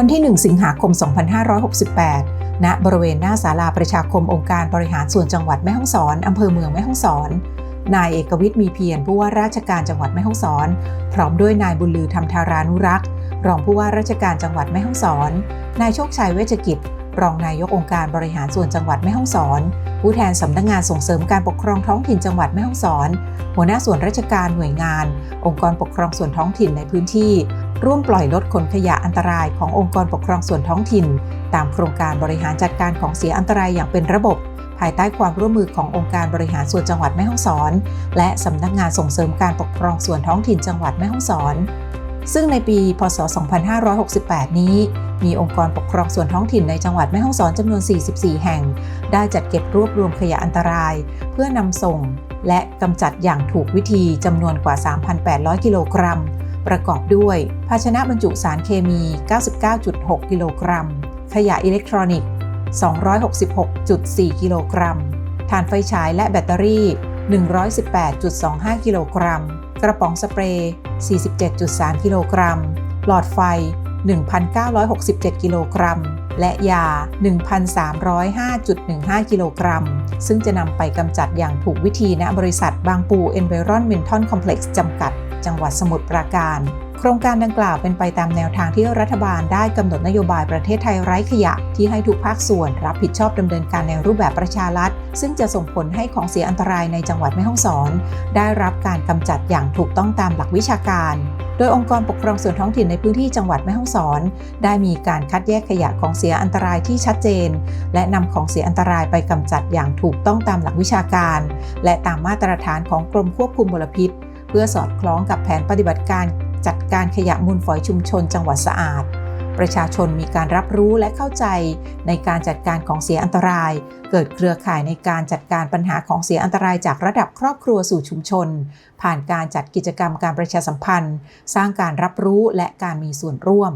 วันที่ 1 สิงหาคม 2568 ณ บริเวณหน้าศาลาประชาคมองค์การบริหารส่วนจังหวัดแม่ฮ่องสอน อำเภอเมืองแม่ฮ่องสอน นายเอกวิทย์มีเพียรผู้ว่าราชการจังหวัดแม่ฮ่องสอน พร้อมด้วยนายบุญลือธรรมธารานุรักษ์รองผู้ว่าราชการจังหวัดแม่ฮ่องสอน นายโชคชัยเวชกิจ รองนายกองค์การบริหารส่วนจังหวัดแม่ฮ่องสอน ผู้แทนสำนักงานส่งเสริมการปกครองท้องถิ่นจังหวัดแม่ฮ่องสอน หัวหน้าส่วนราชการหน่วยงาน องค์กรปกครองส่วนท้องถิ่นในพื้นที่ ร่วมปล่อยลดขนขยะอันตรายขององค์กรปกครองส่วนท้องถิ่น ตามโครงการบริหารจัดการของเสียอันตรายอย่างเป็นระบบ ภายใต้ความร่วมมือขององค์การบริหารส่วนจังหวัดแม่ฮ่องสอน และสำนักงานส่งเสริมการปกครองส่วนท้องถิ่นจังหวัดแม่ฮ่องสอน ซึ่งในปี พศ 2568 นี้ มีองค์กรปกครองส่วนท้องถิ่นในจังหวัดแม่ฮ่องสอนจำนวน 44 แห่ง ได้จัดเก็บรวบรวมขยะอันตราย เพื่อนำส่ง และกำจัดอย่างถูกวิธีจำนวนกว่า 3,800 กิโลกรัม ประกอบด้วย ภาชนะบรรจุสารเคมี 99.6 กิโลกรัม ขยะอิเล็กทรอนิกส์ 266.4 กิโลกรัมถ่านไฟฉายและแบตเตอรี่ 118.25 กิโลกรัม กระป๋องสเปรย์ 47.3 กิโลกรัม หลอดไฟ 1,967 กิโลกรัม และยา 1,305.15 กิโลกรัม ซึ่งจะนำไปกำจัดอย่างถูกวิธีณบริษัทบางปู Environmental Complex จำกัด จังหวัดสมุทรปราการ โครงการดังกล่าวเป็นไปตามแนวทางที่รัฐบาลได้กำหนดนโยบายประเทศไทยไร้ขยะ ที่ให้ทุกภาคส่วนรับผิดชอบดำเนินการในรูปแบบประชารัฐ ซึ่งจะส่งผลให้ของเสียอันตรายในจังหวัดแม่ฮ่องสอน ได้รับการกำจัดอย่างถูกต้องตามหลักวิชาการโดยองค์กรปกครองส่วนท้องถิ่นในพื้นที่จังหวัดแม่ฮ่องสอน ได้มีการคัดแยกขยะของเสียอันตรายที่ชัดเจน และนำของเสียอันตรายไปกำจัดอย่างถูกต้องตามหลักวิชาการ และตามมาตรฐานของกรมควบคุมมลพิษ พื่อสอดคล้องกับแผนปฏิบัติการจัดการขยะมูลฝอยชุมชนจังหวัดสะอาด ประชาชนมีการรับรู้และเข้าใจในการจัดการของเสียอันตราย เกิดเครือข่ายในการจัดการปัญหาของเสียอันตรายจากระดับครอบครัวสู่ชุมชน ผ่านการจัดกิจกรรมการประชาสัมพันธ์ สร้างการรับรู้และการมีส่วนร่วม